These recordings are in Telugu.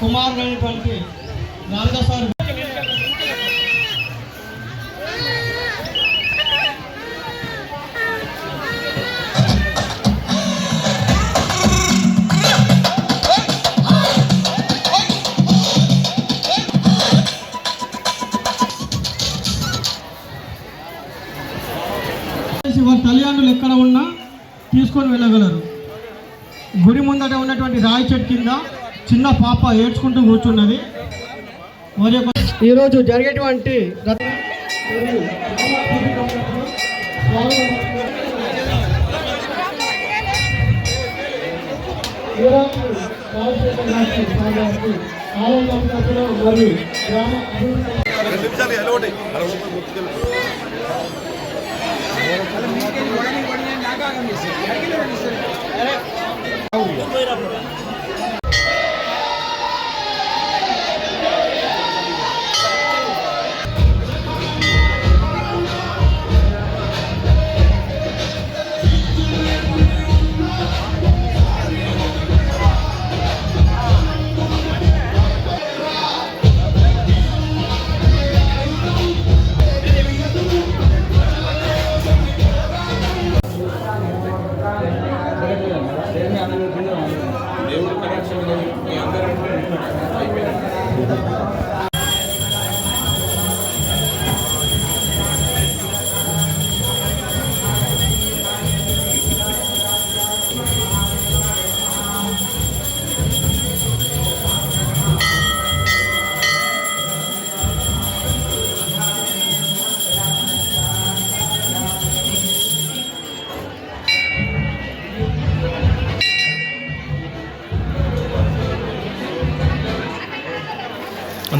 కుమారుడు కుమార్ అనేటువంటి వారి తల్లిదండ్రులు ఎక్కడ ఉన్నా తీసుకొని వెళ్ళగలరు. గుడి ముందట ఉన్నటువంటి రాయి చెట్టు కింద చిన్న పాప ఏడ్చుకుంటూ కూర్చున్నది. ఈరోజు జరిగేటువంటి రథ-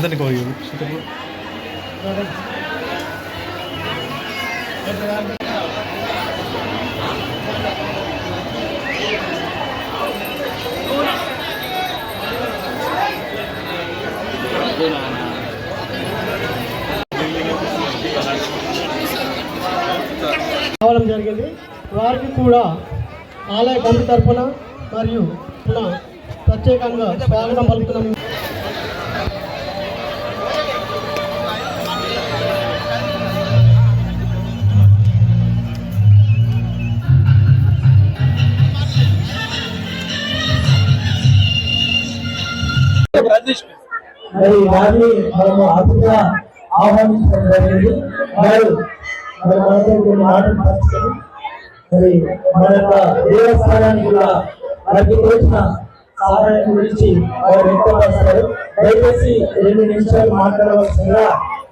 ఈరోజు రాజశేఖర గారికి స్వాగతం. రావడం జరిగింది. వారికి కూడా ఆలయ కమిటీ తరఫున మరియు ప్రత్యేకంగా స్వాగతం పలుకుతున్నాం మరి వారిని మనము అతిగా ఆహ్వానించడం జరిగింది వారు మరి మనతో మాటలు పంచుకొని మరి మన యొక్క దేవస్థానానికి కూడా మనకి తోచిన సహాయం గురించి వారు వ్యక్తపరుస్తారు. దయచేసి రెండు నిమిషాలు మాట్లాడవలసిందిగా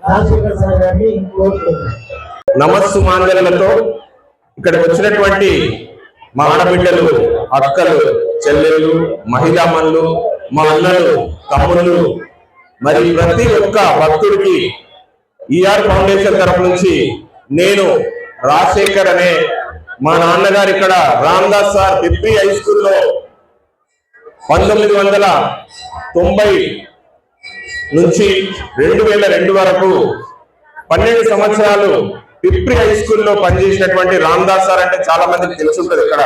రాజశేఖర్ సార్ గారిని కోరుతున్నాను నమస్సు మాంగళ్యలతో ఇక్కడికి వచ్చినటువంటి మా ఆడబిడ్డలు అక్కలు చెల్లెళ్ళు మహిళామణులు మా అన్నలు తమ్ముళ్ళు మరి ప్రతి ఒక్క భక్తుడికి ఈఆర్ ఫౌండేషన్ తరపు నుంచి నేను రాజశేఖర్ అనే మా నాన్నగారు ఇక్కడ రామ్దాస్ సార్ పిప్పి హై స్కూల్లో పంతొమ్మిది వందల తొంభై నుంచి రెండు వేల రెండు వరకు పన్నెండు సంవత్సరాలు పిప్రి హై స్కూల్లో పనిచేసినటువంటి రామ్దాస్ సార్ అంటే చాలా మందికి తెలుసుంటది ఇక్కడ.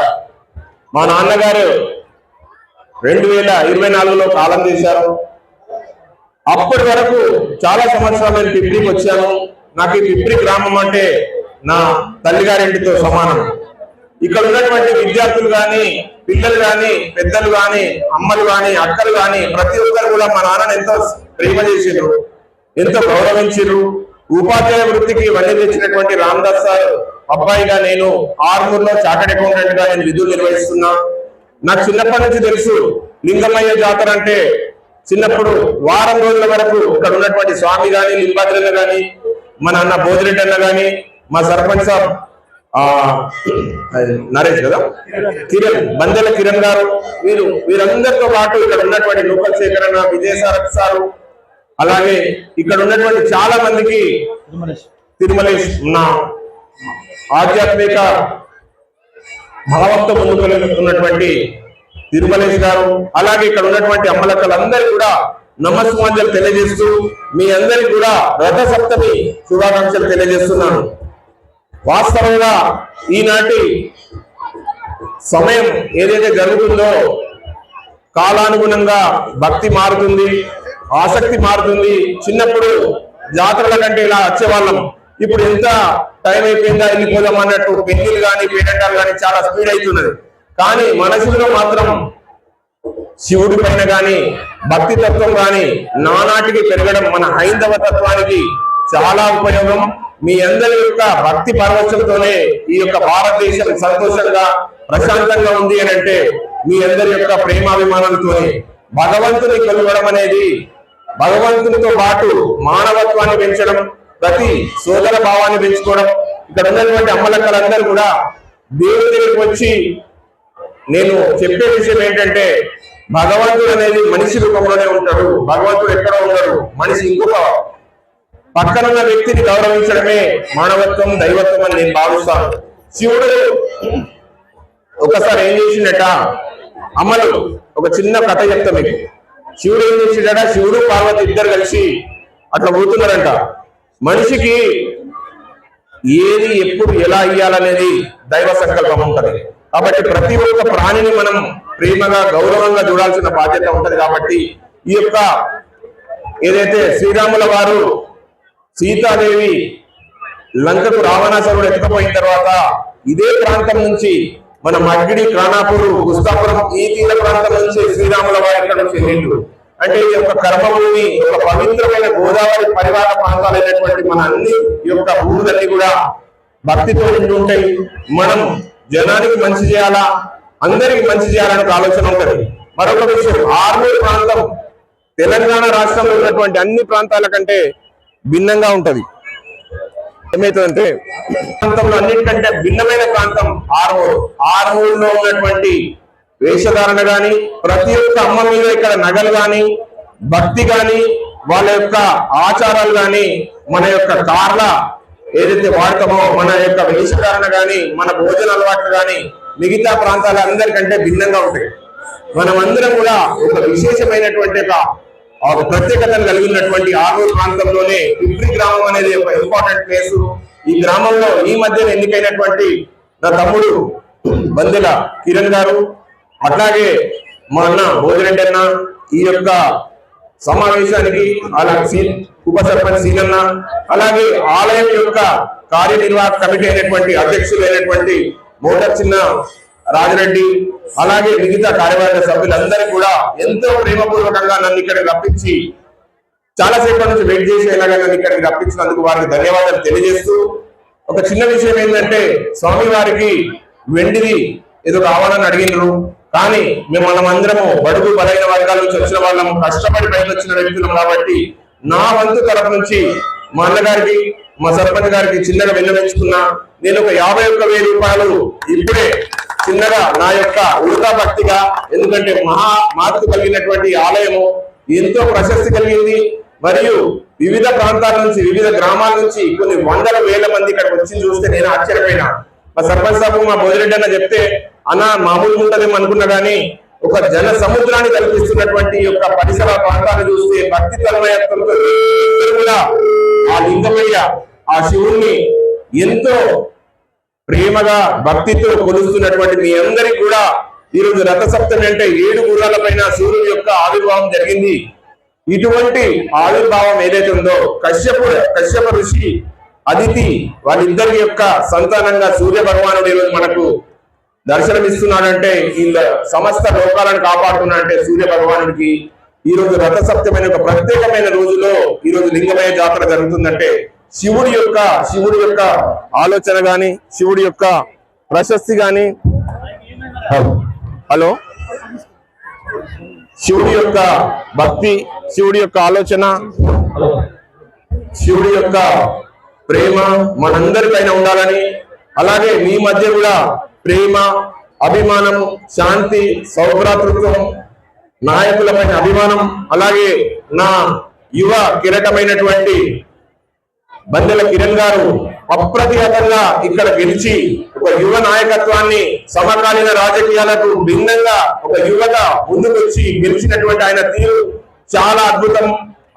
మా నాన్నగారు రెండు వేల ఇరవై నాలుగులో కాలం తీశారు అప్పటి వరకు చాలా సంవత్సరాలు నేను పిప్రికి వచ్చాను నాకు ఈ పిప్రి గ్రామం అంటే నా తల్లిగారింటితో సమానం. ఇక్కడ ఉన్నటువంటి విద్యార్థులు కానీ పిల్లలు కానీ పెద్దలు కానీ అమ్మలు కానీ అక్కలు కానీ ప్రతి ఒక్కరు కూడా మా నాన్నని ఎంతో ప్రేమ చేసిరు ఎంతో గౌరవించారు ఉపాధ్యాయ వృత్తికి వల్లి తెచ్చినటువంటి రామదాస్ సార్ అబ్బాయిగా నేను ఆర్మూర్లో చార్టెడ్ అకౌంటెంట్గా నేను విధులు నిర్వహిస్తున్నా. నాకు చిన్నప్పటి నుంచి తెలుసు లింగమయ్య జాతర అంటే చిన్నప్పుడు వారం రోజుల వరకు ఇక్కడ ఉన్నటువంటి స్వామి గాని లింబాద్రన్న గాని మన అన్న బోధిరెడ్డి అన్న గాని మా సర్పంచ్ సాబ్ నరేష్ కదా? కిరణ్ బందెల కిరణ్ గారు వీరు వీరందరితో పాటు ఇక్కడ ఉన్నటువంటి లోకల్ సేకరణ విజయసారథ్ సారు అలాగే ఇక్కడ ఉన్నటువంటి చాలా మందికి తిరుమలేష్ నా ఆధ్యాత్మిక భావంతో ముందుకు వెళ్తున్నటువంటి తిరుమలేష్ గారు అలాగే ఇక్కడ ఉన్నటువంటి అమ్మలక్కలందరూ కూడా నమస్మాంజలు తెలియజేస్తూ మీ అందరికి కూడా రథ సప్తమి శుభాకాంక్షలు తెలియజేస్తున్నాను. వాస్తవంగా ఈనాటి సమయం ఏదైతే జరుగుతుందో కాలానుగుణంగా భక్తి మారుతుంది ఆసక్తి మారుతుంది. చిన్నప్పుడు జాతరల కంటే ఇలా వచ్చేవాళ్ళం. ఇప్పుడు ఎంత టైం అయిపోయిందా వెళ్ళిపోదాం అన్నట్టు పెళ్ళిలు కానీ పేరెంటాలు కానీ చాలా స్పీడ్ అవుతున్నది కానీ మనసులో మాత్రం శివుడి పైన కానీ భక్తి తత్వం కానీ నానాటికి పెరగడం మన హైందవ తత్వానికి చాలా ఉపయోగం. మీ అందరి యొక్క భక్తి పరవశంతోనే ఈ యొక్క భారతదేశం సంతోషంగా ప్రశాంతంగా ఉంది అని అంటే మీ అందరి యొక్క ప్రేమాభిమానంతోనే భగవంతుని కొలవడం అనేది భగవంతునితో పాటు మానవత్వాన్ని పెంచడం ప్రతి సోదర భావాన్ని పెంచుకోవడం. ఇక్కడ ఉన్నటువంటి అమ్మలక్కలందరూ కూడా దేవుడి దగ్గరికి వచ్చి నేను చెప్పే విషయం ఏంటంటే భగవంతుడు అనేది మనిషి రూపంలోనే ఉంటాడు. భగవంతుడు ఎక్కడ ఉండడు? మనిషి ఇంకొక పక్కనున్న వ్యక్తిని గౌరవించడమే మానవత్వం దైవత్వం అని నేను భావిస్తాను. శివుడు ఒకసారి ఏం చేసిండట? అమలు. ఒక చిన్న కథ చెప్తా మీకు. శివుడు ఏం చేసిండట? శివుడు పార్వతి ఇద్దరు కలిసి అట్లా పోతున్నారంట. మనిషికి ఏది ఎప్పుడు ఎలా ఇయ్యాలనేది దైవ సంకల్పం ఉంటది. కాబట్టి ప్రతి ఒక్క ప్రాణిని మనం ప్రేమగా గౌరవంగా చూడాల్సిన బాధ్యత ఉంటది కాబట్టి ఈ యొక్క ఏదైతే శ్రీరాముల వారు సీతాదేవి లంకకు రావణాసురుడు ఎత్తుకుపోయిన తర్వాత ఇదే ప్రాంతం నుంచి మన మగ్గిడి క్రానాపూర్ గుస్తాపురం ఈ తీర ప్రాంతం నుంచి శ్రీరాముల వారి ఇక్కడ నుంచి వెళ్ళిండు అంటే ఈ యొక్క కర్మభూమి ఒక పవిత్రమైన గోదావరి పరివార ప్రాంతాలైనటువంటి మన అన్ని ఈ యొక్క భూములన్నీ కూడా భక్తితో నిండి ఉంటాయి. మనం జనానికి మంచి చేయాలా? అందరికి మంచి చేయాలనే ఆలోచన ఉంటుంది. మరొక విషయం ఆర్మూర్ ప్రాంతం తెలంగాణ రాష్ట్రంలో ఉన్నటువంటి అన్ని ప్రాంతాల కంటే భిన్నంగా ఉంటది. ఏమైతుందంటే ప్రాంతంలో అన్నిటికంటే భిన్నమైన ప్రాంతం ఆర్మూర్. ఆర్మూర్లో ఉన్నటువంటి వేషధారణ గాని ప్రతి ఒక్క అమ్మ మీద ఇక్కడ నగలు గాని భక్తి గాని వాళ్ళ యొక్క ఆచారాలు గాని మన యొక్క కార్ల ఏదైతే వాడతామో మన యొక్క వేషధారణ గాని మన భోజన అలవాట్లు గాని మిగతా ప్రాంతాల అందరికంటే భిన్నంగా ఉంటాయి. మనమందరం కూడా ఒక విశేషమైనటువంటి ఒక ప్రత్యేకతను కలిగి ఉన్నటువంటి ఆరూరు ప్రాంతంలోనే పిప్రి గ్రామం అనేది ఒక ఇంపార్టెంట్ ప్లేస్ ఈ గ్రామంలో ఈ మధ్యన ఎన్నికైనటువంటి నా తమ్ముడు బందెల కిరణ్ గారు అట్లాగే మా అన్న భోజరెడ్డి అన్న ఈ యొక్క సమావేశానికి అలాగే ఉప సర్పంచ్ సీనన్న అలాగే ఆలయం యొక్క కార్యనిర్వాహక కమిటీ అయినటువంటి అధ్యక్షులైనటువంటి మోటార్ చిన్న రాజరెడ్డి అలాగే మిగతా కార్యవర్గ సభ్యులందరూ కూడా ఎంతో ప్రేమపూర్వకంగా నన్ను ఇక్కడ రప్పించి చాలా సేపటి నుంచి వెయిట్ చేసేలాగా నన్ను ఇక్కడికి రప్పించినందుకు వారికి ధన్యవాదాలు తెలియజేస్తూ ఒక చిన్న విషయం ఏంటంటే స్వామి వారికి వెండిది ఏదో కావాలని అడిగినారు. కానీ మేము అందరము బడుగు బలైన వర్గాల నుంచి వచ్చిన వాళ్ళము కష్టపడి బయట వచ్చిన వ్యక్తులం కాబట్టి నా వంతు తరపు నుంచి మా అన్నగారికి మా సర్పంచ్ గారికి చిన్నగా విన్నవించుకున్నా నేను ఒక యాభై ఒక్క వెయ్యి రూపాయలు ఇప్పుడే చిన్నగా నా యొక్క ఉడతా భక్తిగా ఎందుకంటే మహా మార్పు కలిగినటువంటి ఆలయము ఎంతో ప్రశస్తి కలిగింది. మరియు వివిధ ప్రాంతాల నుంచి వివిధ గ్రామాల నుంచి కొన్ని వందల వేల మంది ఇక్కడికి వచ్చి చూస్తే నేను ఆశ్చర్యపోయినా. మా సర్పంచ్ సాబు మా భోజరెడ్డి అన్న చెప్తే అనా మామూలుగా ఉంటదేమో అనుకున్నా ఒక జన సముద్రాన్ని కల్పిస్తున్నటువంటి యొక్క పరిసర ప్రాంతాన్ని చూస్తే భక్తి తన్మయత్వంతో కూడా ఆ లింగమయ్య ఆ శివుణ్ణి ఎంతో ప్రేమగా భక్తితో కొలుస్తున్నటువంటి మీ అందరికి కూడా ఈ రోజు రథ సప్తమి అంటే ఏడు గుర్రాల పైన సూర్యుని యొక్క ఆవిర్భావం జరిగింది. ఇటువంటి ఆవిర్భావం ఏదైతే ఉందో కశ్యపు కశ్యప ఋషి అదితి వాళ్ళిద్దరి యొక్క సంతానంగా సూర్య భగవానుడు ఈరోజు మనకు దర్శనమిస్తున్నాడంటే వీళ్ళ సమస్త లోకాలను కాపాడుతున్నాడంటే సూర్య భగవానుడికి ఈ రోజు రథ ఒక ప్రత్యేకమైన రోజులో ఈ రోజు లింగమయ జాతర జరుగుతుందంటే శివుడి యొక్క శివుడి యొక్క ఆలోచన గాని శివుడి యొక్క ప్రశస్తి గాని. హలో. శివుడి యొక్క భక్తి శివుడి యొక్క ఆలోచన శివుడి యొక్క ప్రేమ మనందరిపైన ఉండాలని. అలాగే మీ మధ్య కూడా ప్రేమ అభిమానం శాంతి సౌభ్రాతృత్వం నాయకులపైన అభిమానం అలాగే నా యువ కిరటమైనటువంటి బందెల కిరణ్ గారు అప్రతిహతంగా ఇక్కడ గెలిచి ఒక యువ నాయకత్వాన్ని సమకాలీన రాజకీయాలకు భిన్నంగా ఒక యువత ముందుకొచ్చి గెలిచినటువంటి ఆయన తీరు చాలా అద్భుతం.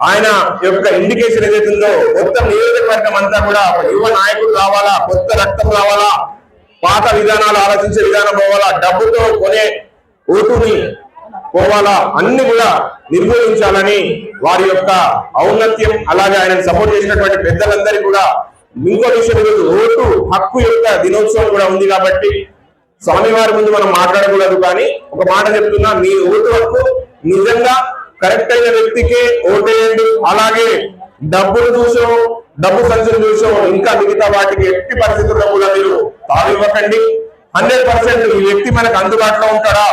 ఆయన యొక్క ఇండికేషన్ ఏదైతుందో మొత్తం నియోజకవర్గం అంతా కూడా ఒక యువ నాయకుడు రావాలా? కొత్త రక్తం రావాలా? పాత విధానాలు ఆలోచించే విధానం పోవాలా? డబ్బుతో కొనే ఓటుని పోవాలా? అన్ని కూడా నిర్మూలించాలని వారి యొక్క ఔన్నత్యం అలాగే ఆయన సపోర్ట్ చేసినటువంటి పెద్దలందరికీ కూడా ఇంకో విషయం ఈరోజు ఓటు హక్కు యొక్క దినోత్సవం కూడా ఉంది కాబట్టి స్వామివారి ముందు మనం మాట్లాడకూడదు కానీ ఒక మాట చెప్తున్నా మీ ఓటు హక్కు నిజంగా కరెక్ట్ అయిన వ్యక్తికే ఓటేయండి. అలాగే డబ్బులు చూసో డబ్బు సంచులు చూసో ఇంకా మిగతా వాటికి ఎట్టి పరిస్థితుల్లో కూడా మీరు తావివ్వకండి. హండ్రెడ్ పర్సెంట్ ఈ వ్యక్తి మనకు అందుబాటులో ఉంటాడా?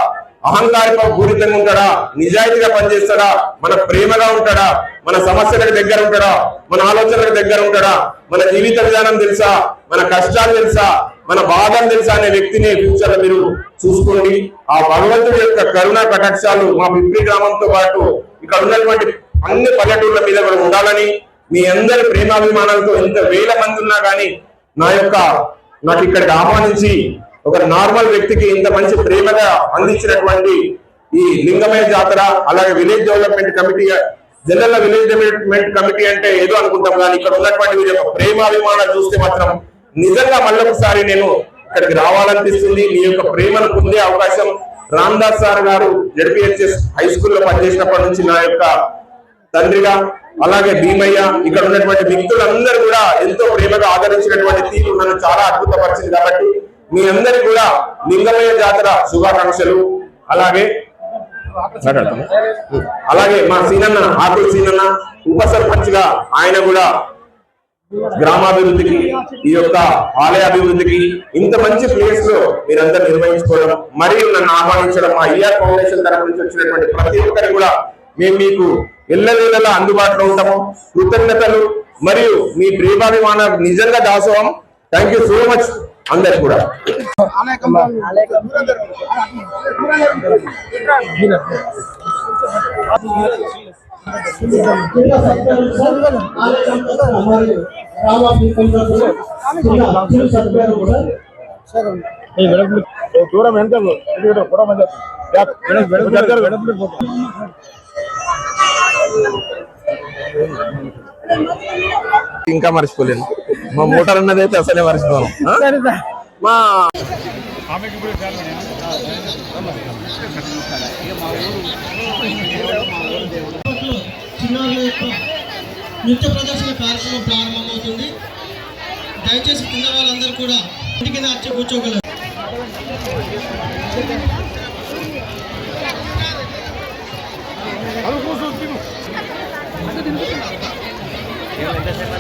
అహంకారిక పూరితంగా ఉంటాడా? నిజాయితీగా పనిచేస్తాడా? మన ప్రేమగా ఉంటాడా? మన సమస్యలకు దగ్గర ఉంటాడా? మన ఆలోచనలకు దగ్గర ఉంటాడా? మన జీవిత విధానం తెలుసా? మన కష్టాలు తెలుసా? మన బాధలు తెలుసా అనే వ్యక్తిని ఫ్యూచర్ మీరు చూసుకోండి. ఆ భగవంతుడి యొక్క కరుణా కటాక్షాలు మా పిప్పి గ్రామంతో పాటు ఇక్కడ ఉన్నటువంటి అన్ని పల్లెటూర్ల మీద కూడా ఉండాలని మీ అందరి ప్రేమాభిమానాలతో ఎంత వేల మంది ఉన్నా కానీ నా యొక్క నాకు ఇక్కడికి ఆహ్వానించి ఒక నార్మల్ వ్యక్తికి ఇంత మంచి ప్రేమగా అందించినటువంటి ఈ లింగమయ జాతర అలాగే village development committee general village development committee అంటే ఏదో అనుకుంటాం కానీ ఇక్కడ ఉన్నటువంటి వీరి యొక్క ప్రేమాభిమానాలు చూస్తే మాత్రం నిజంగా మళ్ళొకసారి నేను ఇక్కడికి రావాలనిపిస్తుంది. మీ యొక్క ప్రేమను పొందే అవకాశం రామ్దాస్ సార్ గారు జడ్పిహెచ్ఎస్ హై స్కూల్లో పనిచేసినప్పటి నుంచి నా యొక్క తండ్రిగా అలాగే భీమయ్య ఇక్కడ ఉన్నటువంటి వ్యక్తులందరూ కూడా ఎంతో ప్రేమగా ఆదరించినటువంటి తీరు నన్ను చాలా అద్భుతపరిచింది కాబట్టి మీ అందరికి కూడా లింగమయ్య జాతర శుభాకాంక్షలు. అలాగే అలాగే మా సీనన్న ఆకుల సీనన్న ఉప సర్పంచ్గా ఆయన కూడా గ్రామాభివృద్ధికి ఈ యొక్క ఆలయ అభివృద్ధికి ఇంత మంచి ప్లేస్లో మీరందరూ నిర్వహించుకోవడం మరియు నన్ను ఆహ్వానించడం మా ఈఆర్ ఫౌండేషన్ తరఫు నుంచి వచ్చినటువంటి ప్రతి ఒక్కరి కూడా మేము మీకు ఎల్లవేళలా అందుబాటులో ఉంటాము. కృతజ్ఞతలు. మరియు మీ ప్రేమాభిమాన నిజంగా దాసోహం. థ్యాంక్ యూ సో మచ్ అందరు కూడా. చిన్న సత్కారం దూరం వెనక ఇంకా మర్చిపోలేను. మా మోటార్ అన్నది అయితే అసలే మర్చిపోను? మా నృత్య ప్రదర్శన కార్యక్రమం ప్రారంభమవుతుంది. దయచేసి కింద వాళ్ళందరూ కూడా ఇంటి కింద వచ్చి కూర్చోగలరు. ఎంత సేపు